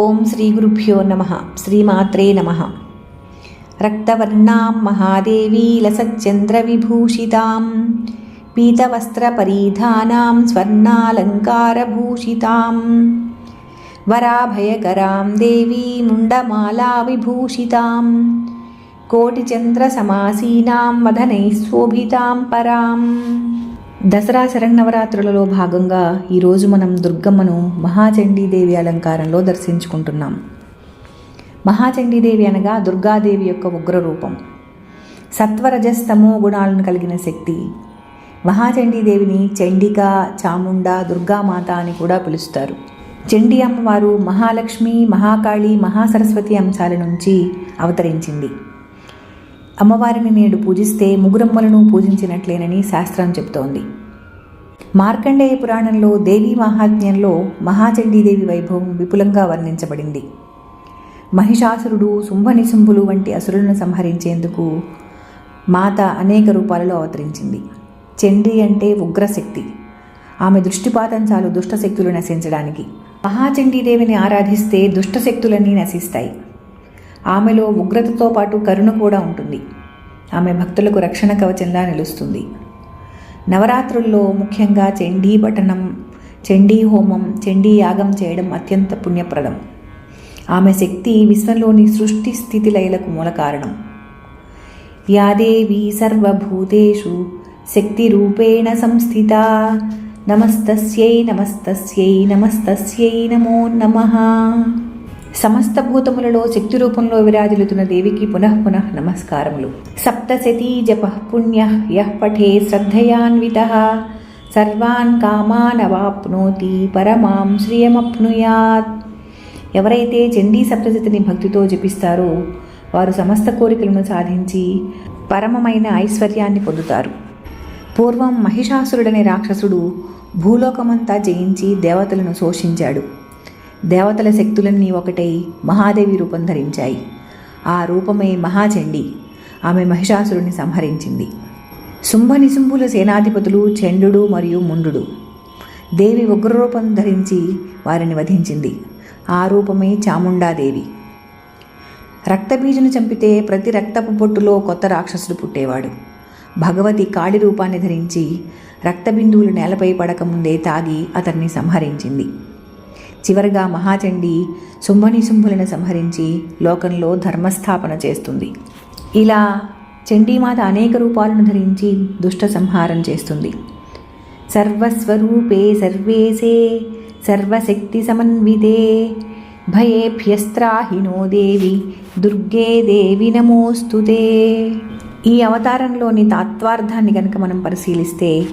ఓం శ్రీ గురుభ్యో నమ. శ్రీమాత్రే నమ. రక్తవర్ణాం మహాదేవీ లసచ్చంద్రవిభూషితాం పీతవస్త్రపరీధానాం స్వర్ణాలంకారభూషితాం. వరాభయకరాం దేవీ ముండమాలా విభూషితాం. కోటిచంద్రసమాసీనాం వదనైశోభితాం పరాం. దసరా శరన్నవరాత్రులలో భాగంగా ఈరోజు మనం దుర్గమ్మను మహాచండీదేవి అలంకారంలో దర్శించుకుంటున్నాం. మహాచండీదేవి అనగా దుర్గాదేవి యొక్క ఉగ్ర రూపం సత్వరజస్తమో గుణాలను కలిగిన శక్తి. మహాచండీదేవిని చండిక చాముండ దుర్గామాత అని కూడా పిలుస్తారు. చండీ అమ్మవారు మహాలక్ష్మి మహాకాళి మహాసరస్వతి అంశాల నుంచి అవతరించింది. అమ్మవారిని నేడు పూజిస్తే ముగురమ్మలను పూజించినట్లేనని శాస్త్రం చెబుతోంది. మార్కండేయ పురాణంలో దేవీ మహాత్మ్యంలో మహాచండీదేవి వైభవం విపులంగా వర్ణించబడింది. మహిషాసురుడు శుంభనిశుంభులు వంటి అసురులను సంహరించేందుకు మాత అనేక రూపాలలో అవతరించింది. చండీ అంటే ఉగ్రశక్తి. ఆమె దృష్టిపాతం చాలు దుష్టశక్తులు నశించడానికి. మహాచండీదేవిని ఆరాధిస్తే దుష్టశక్తులన్నీ నశిస్తాయి. ఆమెలో ఉగ్రతతో పాటు కరుణ కూడా ఉంటుంది. ఆమె భక్తులకు రక్షణ కవచంలా నిలుస్తుంది. నవరాత్రుల్లో ముఖ్యంగా చండీ పఠనం చండీ హోమం చండీ యాగం చేయడం అత్యంత పుణ్యప్రదం. ఆమె శక్తి విశ్వంలోని సృష్టి స్థితి లయలకు మూల కారణం. యాదేవి సర్వభూతేషు శక్తి రూపేణ సంస్థిత. నమస్తస్యై నమస్తస్యై నమస్తస్యై నమో నమః. సమస్త భూతములలో శక్తి రూపంలో విరాజిల్లుతున్న దేవికి పునః పునః నమస్కారములు. సప్తశతీ జప పుణ్య యః పఠే శ్రద్ధయాన్విత. సర్వాన్ కామానవాప్నోతి పరమాం శ్రియమప్నుయాత్. ఎవరైతే చండీ సప్తశతిని భక్తితో జపిస్తారో వారు సమస్త కోరికలను సాధించి పరమమైన ఐశ్వర్యాన్ని పొందుతారు. పూర్వం మహిషాసురుడనే రాక్షసుడు భూలోకమంతా జయించి దేవతలను శోషించాడు. దేవతల శక్తులన్నీ ఒకటై మహాదేవి రూపం ధరించాయి. ఆ రూపమే మహాచండి. ఆమె మహిషాసురుని సంహరించింది. శుంభ నిశుంభుల సేనాధిపతులు చండు మరియు ముండు దేవి ఉగ్రరూపం ధరించి వారిని వధించింది. ఆ రూపమే చాముండాదేవి. రక్తబీజను చంపితే ప్రతి రక్తపు బొట్టులో కొత్త రాక్షసుడు పుట్టేవాడు. భగవతి కాళి రూపాన్ని ధరించి రక్తబిందువులు నేలపై పడకముందే తాగి అతన్ని సంహరించింది. చివరగా మహాచండి శుంభనిశుంభులను సంహరించి లోకంలో ధర్మస్థాపన చేస్తుంది. ఇలా చండీమాత అనేక రూపాలను ధరించి దుష్ట సంహారం చేస్తుంది. సర్వస్వరూపే సర్వేసే సర్వశక్తి సమన్వితే భయేభ్యస్త్రాహినో దేవి దుర్గే దేవి నమోస్తుతే. ఈ అవతారంలోని తాత్వార్థాన్ని కనుక మనం పరిశీలిస్తే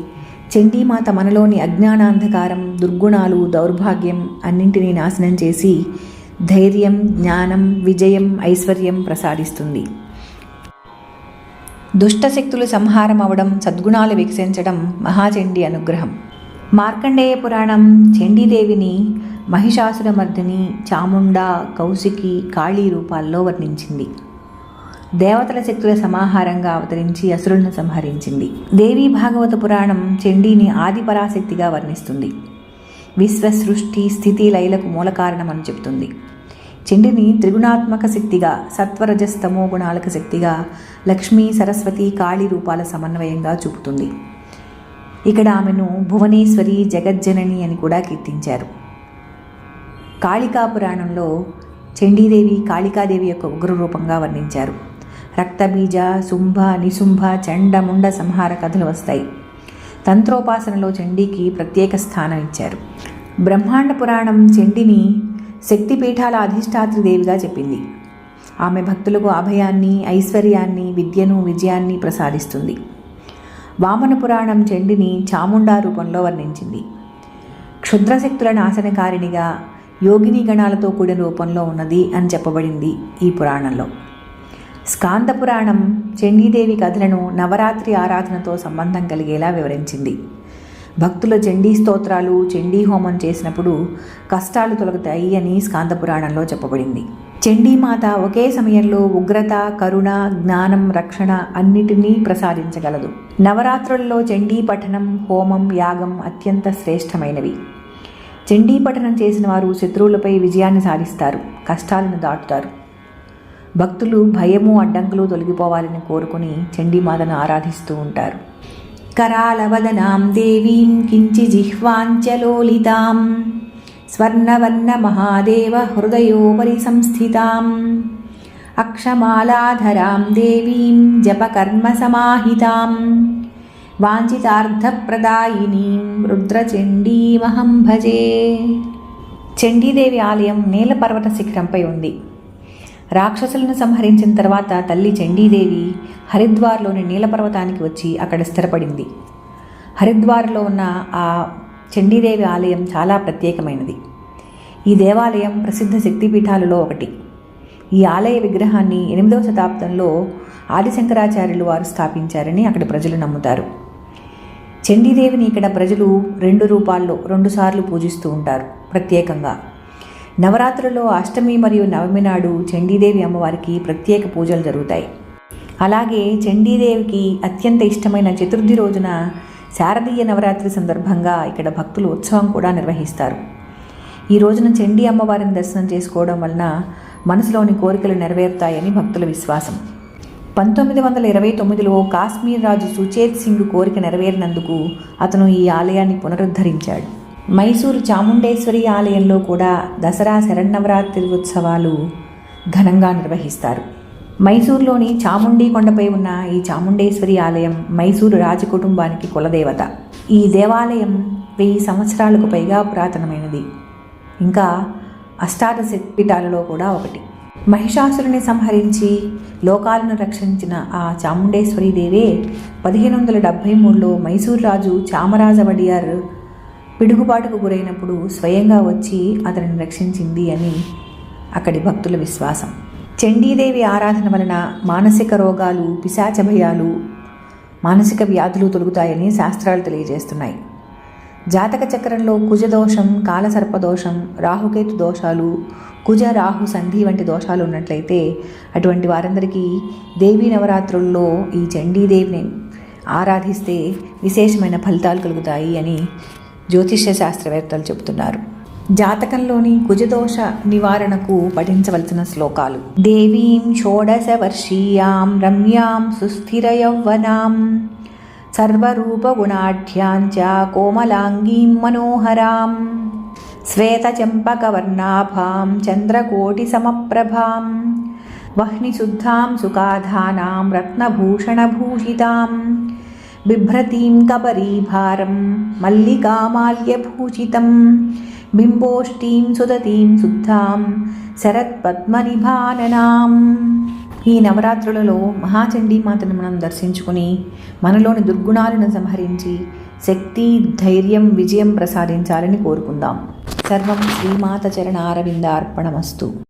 చండీమాత మనలోని అజ్ఞానాంధకారం దుర్గుణాలు దౌర్భాగ్యం అన్నింటినీ నాశనం చేసి ధైర్యం జ్ఞానం విజయం ఐశ్వర్యం ప్రసాదిస్తుంది. దుష్టశక్తులు సంహారం అవడం సద్గుణాలు వికసించడం మహాచండీ అనుగ్రహం. మార్కండేయ పురాణం చండీదేవిని మహిషాసురమర్దిని చాముండ కౌశికి కాళీ రూపాల్లో వర్ణించింది. దేవతల శక్తుల సమాహారంగా అవతరించి అసురులను సంహరించింది. దేవీ భాగవత పురాణం చండీని ఆది పరాశక్తిగా వర్ణిస్తుంది. విశ్వ సృష్టి స్థితి లయలకు మూల కారణమని చెబుతుంది. చండిని త్రిగుణాత్మక శక్తిగా సత్వరజస్తమో గుణాలకు శక్తిగా లక్ష్మీ సరస్వతి కాళీ రూపాల సమన్వయంగా చూపుతుంది. ఇక్కడ ఆమెను భువనేశ్వరి జగజ్జనని అని కూడా కీర్తించారు. కాళికా పురాణంలో చండీదేవి కాళికాదేవి యొక్క ఉగ్ర రూపంగా వర్ణించారు. రక్తబీజ శుంభ నిశుంభ చండ ముండ సంహార కథలు వస్తాయి. తంత్రోపాసనలో చండీకి ప్రత్యేక స్థానం ఇచ్చారు. బ్రహ్మాండ పురాణం చండిని శక్తిపీఠాల అధిష్టాత్రి దేవిగా చెప్పింది. ఆమె భక్తులకు అభయాన్ని ఐశ్వర్యాన్ని విద్యను విజయాన్ని ప్రసాదిస్తుంది. వామన పురాణం చండిని చాముండా రూపంలో వర్ణించింది. క్షుద్రశక్తుల నాశనకారిణిగా యోగిని గణాలతో కూడిన రూపంలో ఉన్నది అని చెప్పబడింది ఈ పురాణంలో. స్కాంద పురాణం చండీదేవి కథలను నవరాత్రి ఆరాధనతో సంబంధం కలిగేలా వివరించింది. భక్తుల చండీ స్తోత్రాలు చండీ హోమం చేసినప్పుడు కష్టాలు తొలగుతాయి అని స్కాంద పురాణంలో చెప్పబడింది చండీమాత ఒకే సమయంలో ఉగ్రత కరుణ జ్ఞానం రక్షణ అన్నిటినీ ప్రసాదించగలదు. నవరాత్రుల్లో చండీ పఠనం హోమం యాగం అత్యంత శ్రేష్టమైనవి. చండీ పఠనం చేసిన వారు శత్రువులపై విజయాన్ని సాధిస్తారు కష్టాలను దాటుతారు. భక్తులు భయము అడ్డంకులు తొలగిపోవాలని కోరుకుని చండీమాతను ఆరాధిస్తూ ఉంటారు. కరాలవదనాం దేవీం కించి జిహ్వాంచలోలితాం. స్వర్ణవర్ణ మహాదేవ హృదయోపరి సంస్థితాం. అక్షమాలాధరాం దేవీం జపకర్మ సమాహితాం. వాంఛితార్థప్రదాయినీం రుద్రచండీమహం భజే. చండీదేవి ఆలయం నీలపర్వత శిఖరంపై ఉంది. రాక్షసులను సంహరించిన తర్వాత తల్లి చండీదేవి హరిద్వార్లోని నీలపర్వతానికి వచ్చి అక్కడ స్థిరపడింది. హరిద్వార్లో ఉన్న ఆ చండీదేవి ఆలయం చాలా ప్రత్యేకమైనది. ఈ దేవాలయం ప్రసిద్ధ శక్తిపీఠాలలో ఒకటి. ఈ ఆలయ విగ్రహాన్ని ఎనిమిదవ శతాబ్దంలో ఆదిశంకరాచార్యులు వారు స్థాపించారని అక్కడి ప్రజలు నమ్ముతారు. చండీదేవిని ఇక్కడ ప్రజలు రెండు రూపాల్లో రెండుసార్లు పూజిస్తూ ఉంటారు ప్రత్యేకంగా. నవరాత్రుల్లో అష్టమి మరియు నవమి నాడు చండీదేవి అమ్మవారికి ప్రత్యేక పూజలు జరుగుతాయి. అలాగే చండీదేవికి అత్యంత ఇష్టమైన చతుర్థి రోజున శారదీయ నవరాత్రి సందర్భంగా ఇక్కడ భక్తులు ఉత్సవం కూడా నిర్వహిస్తారు. ఈ రోజున చండీ అమ్మవారిని దర్శనం చేసుకోవడం వలన మనసులోని కోరికలు నెరవేరుతాయని భక్తుల విశ్వాసం. పంతొమ్మిది వందల ఇరవై తొమ్మిదిలో కాశ్మీర్ రాజు సుచేత్ సింగ్ కోరిక నెరవేరినందుకు అతను ఈ ఆలయాన్ని పునరుద్ధరించాడు. మైసూరు చాముండేశ్వరి ఆలయంలో కూడా దసరా శరన్నవరాత్రి ఉత్సవాలు ఘనంగా నిర్వహిస్తారు. మైసూరులోని చాముండి కొండపై ఉన్న ఈ చాముండేశ్వరి ఆలయం మైసూరు రాజకుటుంబానికి కులదేవత. ఈ దేవాలయం వెయ్యి సంవత్సరాలకు పైగా పురాతనమైనది. ఇంకా అష్టాదశ పీఠాలలో కూడా ఒకటి. మహిషాసురుని సంహరించి లోకాలను రక్షించిన ఆ చాముండేశ్వరీదేవే పదిహేను వందల డెబ్భై మూడులో మైసూరు రాజు చామరాజ వడియార్ పిడుగుబాటుకు గురైనప్పుడు స్వయంగా వచ్చి అతనిని రక్షించింది అని అక్కడి భక్తుల విశ్వాసం. చండీదేవి ఆరాధన వలన మానసిక రోగాలు పిశాచ భయాలు మానసిక వ్యాధులు తొలుగుతాయని శాస్త్రాలు తెలియజేస్తున్నాయి. జాతక చక్రంలో కుజదోషం కాలసర్పదోషం రాహుకేతు దోషాలు కుజ రాహు సంధి వంటి దోషాలు ఉన్నట్లయితే అటువంటి వారందరికీ దేవీ నవరాత్రుల్లో ఈ చండీదేవిని ఆరాధిస్తే విశేషమైన ఫలితాలు కలుగుతాయి అని జ్యోతిష్య శాస్త్రవేత్తలు చెబుతున్నారు. జాతకంలోని కుజదోష నివారణకు పఠించవలసిన శ్లోకాలు. దేవీం షోడశ వర్షీయాం రమ్యాం సుస్థిర యౌవనాం సర్వరూపగుణాఢ్యాంచ కోమలాంగీం మనోహరాం. శ్వేతచంపకవర్ణాభాం చంద్రకోటిసమప్రభాం. వహ్నిశుద్ధాం సుఖాధానాం రత్నభూషణభూషితాం. బిభ్రతీం కబరీభారం మల్లికామాల్యభూషితం బింబోష్టీం సుదతీం శుద్ధాం శరత్పద్మనిభాననాం ఈ నవరాత్రులలో మహాచండీమాతను మనం దర్శించుకుని మనలోని దుర్గుణాలను సంహరించి శక్తి ధైర్యం విజయం ప్రసాదించాలని కోరుకుందాం. సర్వం శ్రీమాత చరణ అరవింద అర్పణమస్తు